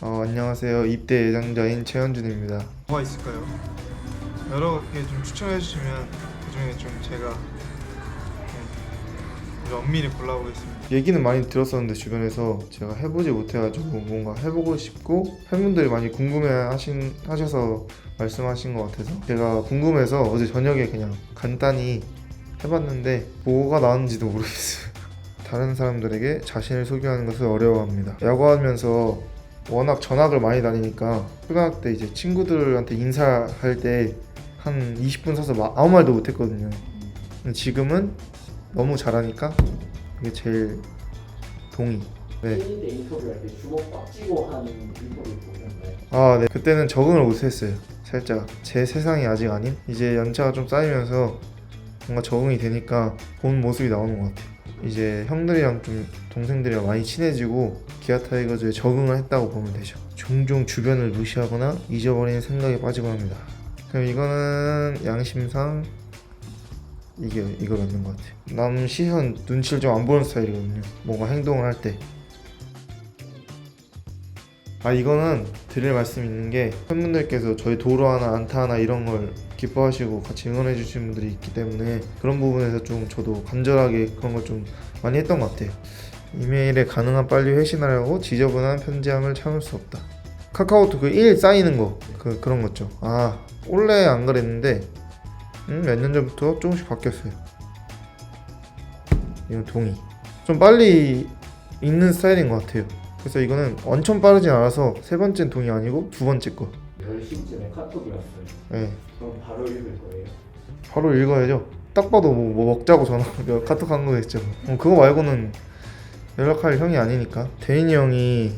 어, 안녕하세요. 입대 예정자인 최현준입니다. 뭐가 있을까요? 여러 개 좀 추천해 주시면 그 중에 좀 제가 네, 엄밀히 골라보겠습니다. 얘기는 많이 들었었는데 주변에서 제가 해보지 못해가지고 뭔가 해보고 싶고 팬분들이 많이 궁금해 하신 하셔서 말씀하신 것 같아서 제가 궁금해서 어제 저녁에 그냥 간단히 해봤는데 뭐가 나왔는지도 모르겠어요. 다른 사람들에게 자신을 소개하는 것을 어려워합니다. 야구하면서 워낙 전학을 많이 다니니까 초등학교 때 이제 친구들한테 인사할 때 한 20분 서서 마- 아무 말도 못했거든요. 지금은 너무 잘하니까 그게 제일 동의. 네. 신인 때 인터뷰 할 때 주먹 꽉 쥐고 하는 인터뷰? 아, 네. 그때는 적응을 못했어요. 살짝 제 세상이 아직 아닌 이제 연차가 좀 쌓이면서 뭔가 적응이 되니까 본 모습이 나오는 것 같아요. 이제 형들이랑 좀 동생들이랑 많이 친해지고 기아 타이거즈에 적응을 했다고 보면 되죠. 종종 주변을 무시하거나 잊어버리는 생각에 빠지곤 합니다. 그럼 이거는 양심상 이게 이거 맞는 것 같아요. 남 시선 눈치를 좀 안 보는 스타일이거든요. 뭔가 행동을 할 때. 아 이거는 드릴 말씀 있는 게 팬분들께서 저희 도로 하나 안타 하나 이런 걸 기뻐하시고 같이 응원해 주시는 분들이 있기 때문에 그런 부분에서 좀 저도 간절하게 그런 걸 좀 많이 했던 것 같아요. 이메일에 가능한 빨리 회신하려고 지저분한 편지함을 참을 수 없다. 카카오톡 그 1 쌓이는 거 그, 그런 거죠. 아 원래 안 그랬는데 음, 몇 년 전부터 조금씩 바뀌었어요. 이건 동의. 좀 빨리 읽는 스타일인 것 같아요. 그래서 이거는 엄청 빠르진 않아서 세 번째는 동의 아니고 두 번째 거. 10시쯤에 카톡이 왔어요. 네. 그럼 바로 읽을 거예요. 바로 읽어야죠. 딱 봐도 뭐, 뭐 먹자고 전화 카톡 한 거겠죠. 어, 그거 말고는 연락할 형이 아니니까. 대인이 형이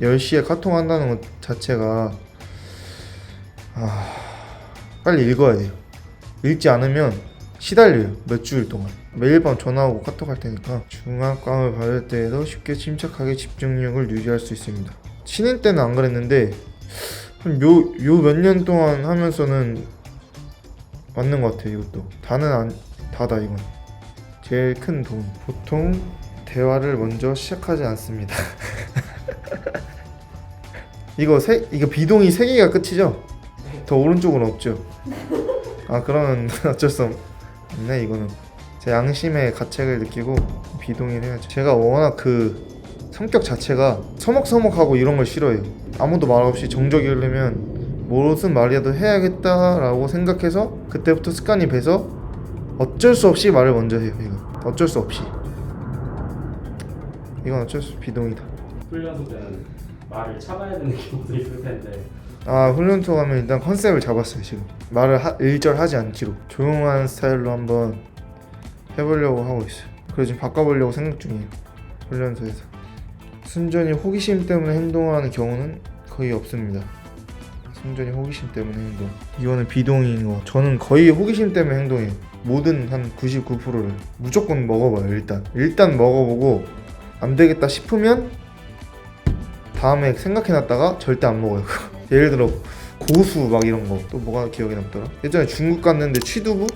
10시에 카톡 한다는 것 자체가 아, 빨리 읽어야 돼요. 읽지 않으면 시달려요. 몇 주일 동안. 매일 밤 전화하고 카톡 할 테니까 중압감을 받을 때에도 쉽게 침착하게 집중력을 유지할 수 있습니다. 신인 때는 안 그랬는데 한요요 몇 년 동안 하면서는 맞는 것 같아요. 이것도 다는 안 다다 이건 제일 큰 동의. 보통 대화를 먼저 시작하지 않습니다. 이거 세 이거 비동의 세 개가 끝이죠? 더 오른쪽은 없죠. 아 그러면 어쩔 수 없네 이거는 제 양심의 가책을 느끼고 비동의를 해야죠. 제가 워낙 그 성격 자체가 서먹서먹하고 이런 걸 싫어해요. 아무도 말 없이 정적이 흐르면 무슨 말이라도 해야겠다라고 생각해서 그때부터 습관이 배서 어쩔 수 없이 말을 먼저 해요. 이거 어쩔 수 없이 이건 어쩔 수 비동의다. 훈련소 때는 말을 참아야 되는 경우도 있을 텐데 아 훈련소 가면 일단 컨셉을 잡았어요 지금 말을 하, 일절 하지 않기로 조용한 스타일로 한번 해보려고 하고 있어요 그래서 지금 바꿔보려고 생각 중이에요 훈련소에서 순전히 호기심 때문에 행동하는 경우는 거의 없습니다. 순전히 호기심 때문에 행동. 이거는 비동의인 거 저는 거의 호기심 때문에 행동해요. 모든 한 99%를 무조건 먹어봐요 일단. 일단 먹어보고 안 되겠다 싶으면 다음에 생각해놨다가 절대 안 먹어요. 예를 들어 고수 막 이런 거 또 뭐가 기억에 남더라? 예전에 중국 갔는데 취두부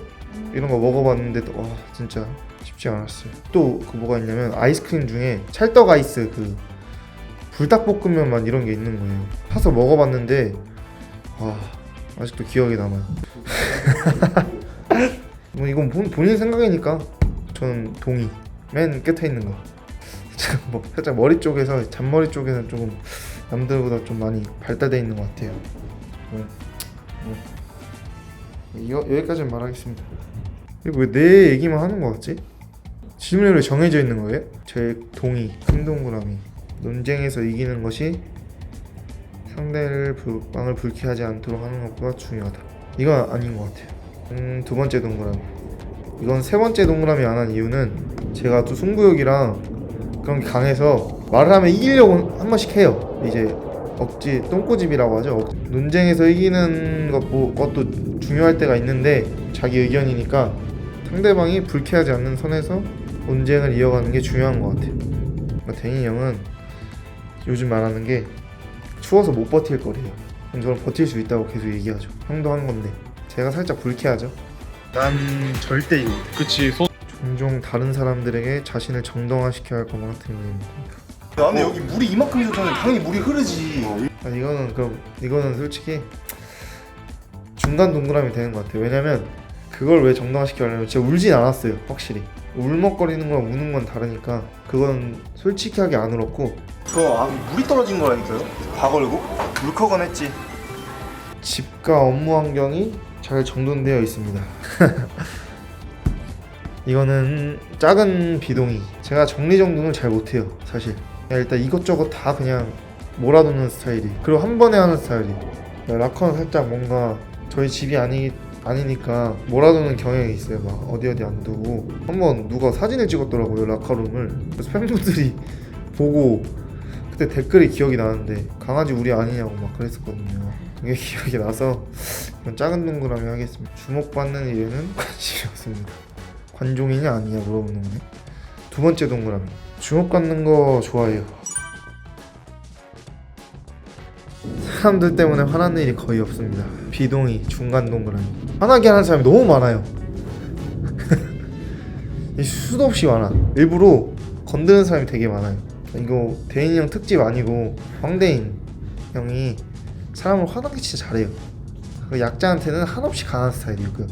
이런 거 먹어봤는데 또와 진짜 쉽지 않았어요 또 그 뭐가 있냐면 아이스크림 중에 찰떡 아이스 그 불닭볶음면 만 이런 게 있는 거예요 사서 먹어봤는데 와 아직도 기억에 남아요 뭐 이건 본, 본인 생각이니까 저는 동의 맨 끝에 있는 거 뭐 살짝 머리 쪽에서 잔머리 쪽에는 조금 남들보다 좀 많이 발달돼 있는 것 같아요. 네. 네. 이거 여기까지만 말하겠습니다. 이거 왜내 얘기만 하는 것 같지? 질문이 왜 정해져 있는 거예요? 제 동의, 큰 동그라미. 논쟁에서 이기는 것이 상대를 불, 빵을 불쾌하지 않도록 하는 것보다 중요하다. 이건 아닌 것 같아요. 음, 두 번째 동그라미. 이건 세 번째 동그라미 안 한 이유는 제가 또 승부욕이랑 그런 게 강해서 말을 하면 이기려고 한 번씩 해요. 이제 억지 똥꼬집이라고 하죠. 억- 논쟁에서 이기는 것, 뭐, 것도 중요할 때가 있는데 자기 의견이니까 상대방이 불쾌하지 않는 선에서 논쟁을 이어가는 게 중요한 것 같아요. 그러니까 댕이 형은 요즘 말하는 게 추워서 못 버틸 거래요. 그럼 저는 버틸 수 있다고 계속 얘기하죠. 형도 한 건데 제가 살짝 불쾌하죠. 난 절대 이거 그치 소... 종종 다른 사람들에게 자신을 정당화시켜야 할 것만 같은 일입니다. 나는 여기 물이 이만큼 있었잖아 당연히 물이 흐르지 아 이거는 그럼 이거는 솔직히 중간 동그라미 되는 것 같아요. 왜냐면 그걸 왜 정당화시키려면 진짜 울진 않았어요. 확실히 울먹거리는 거랑 우는 건 다르니까 그건 솔직하게 안 울었고 저 아, 물이 떨어진 거라니까요. 다 걸고 물커건 했지. 집과 업무 환경이 잘 정돈되어 있습니다. 이거는 작은 비동이 제가 정리정돈을 잘 못해요 사실 그냥 일단 이것저것 다 그냥 몰아놓는 스타일이 그리고 한 번에 하는 스타일이 라커는 살짝 뭔가 저희 집이 아니, 아니니까 몰아두는 경향이 있어요 막 어디 어디 안 두고 한번 누가 사진을 찍었더라고요 라커룸을 그래서 팬분들이 보고 그때 댓글이 기억이 나는데 강아지 우리 아니냐고 막 그랬었거든요 그게 기억이 나서 이건 작은 동그라미 하겠습니다 주목받는 일에는 관심이 없습니다 관종이냐 아니냐 물어보는 거네. 두 번째 동그라미. 주목받는 거 좋아해요. 사람들 때문에 화나는 일이 거의 없습니다. 비동의 중간 동그라미. 화나게 하는 사람이 너무 많아요. 이 수도 없이 많아. 일부러 건드는 사람이 되게 많아요. 이거 대인이 형 특집 아니고 황대인 형이 사람을 화나게 진짜 잘해요. 그 약자한테는 한없이 강한 스타일이고 그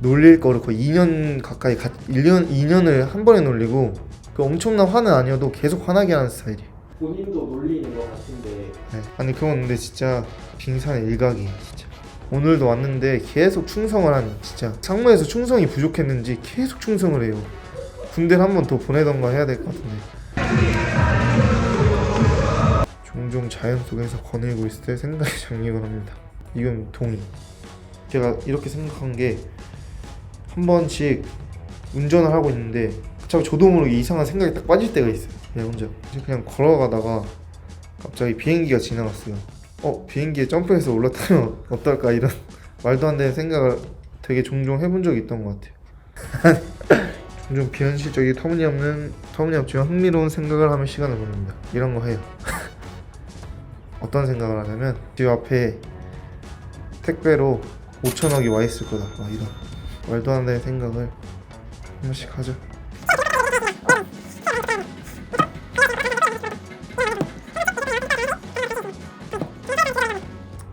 놀릴 거를 거의 2년 가까이 가, 1년 2년을 한 번에 놀리고 그 엄청난 화는 아니어도 계속 화나게 하는 스타일이에요. 본인도 놀리는 것 같은데 네. 아니 그건 근데 진짜 빙산의 일각이에요 진짜. 오늘도 왔는데 계속 충성을 하니 진짜 상무에서 충성이 부족했는지 계속 충성을 해요. 군대를 한 번 더 보내던가 해야 될 것 같은데. 종종 자연 속에서 거닐고 있을 때 생각이 정리곤 합니다. 이건 동의. 제가 이렇게 생각한 게 한 번씩 운전을 하고 있는데 자꾸 저도 모르게 이상한 생각이 딱 빠질 때가 있어요. 그냥 혼자. 그냥 걸어가다가 갑자기 비행기가 지나갔어요. 어 비행기에 점프해서 올라타면 어떨까 이런 말도 안 되는 생각을 되게 종종 해본 적이 있던 것 같아요. 종종 비현실적이 터무니없는 터무니없지만 흥미로운 생각을 하며 시간을 보냅니다. 이런 거 해요. 어떤 생각을 하냐면 집 앞에 택배로 5천억이 와 있을 거다. 막 이런 말도 안 되는 생각을 한 번씩 하죠.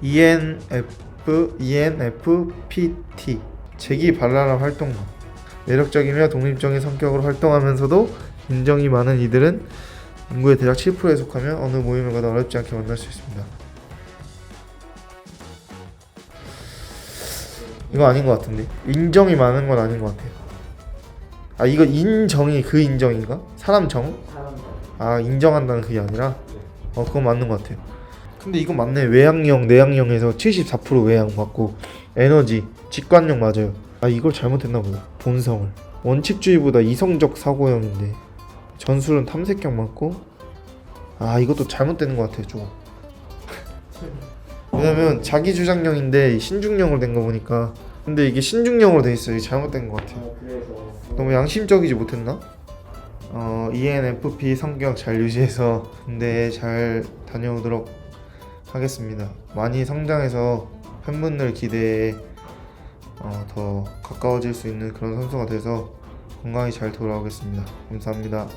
ENF ENFPT 재기 발랄한 활동가 매력적이며 독립적인 성격으로 활동하면서도 인정이 많은 이들은 인구의 대략 7%에 속하며 어느 모임을 가도 어렵지 않게 만날 수 있습니다. 이거 아닌 것 같은데 인정이 많은 건 아닌 것 같아요. 아 이거 인정이 그 인정인가? 사람 정? 아 인정한다는 그게 아니라 어 그건 맞는 것 같아요. 근데 이건 맞네 외향형 내향형에서 74% 외향 맞고 에너지 직관력 맞아요. 아 이걸 잘못했나 보다 본성을 원칙주의보다 이성적 사고형인데 전술은 탐색형 맞고 아 이것도 잘못되는 것 같아요 조금. 왜냐면 자기 주장형인데 신중형으로 된 거 보니까 근데 이게 신중형으로 돼 있어요. 잘못된 것 같아요. 너무 양심적이지 못했나? 어, ENFP 성격 잘 유지해서 군대에 잘 다녀오도록 하겠습니다. 많이 성장해서 팬분들 기대에 어, 더 가까워질 수 있는 그런 선수가 돼서 건강히 잘 돌아오겠습니다. 감사합니다.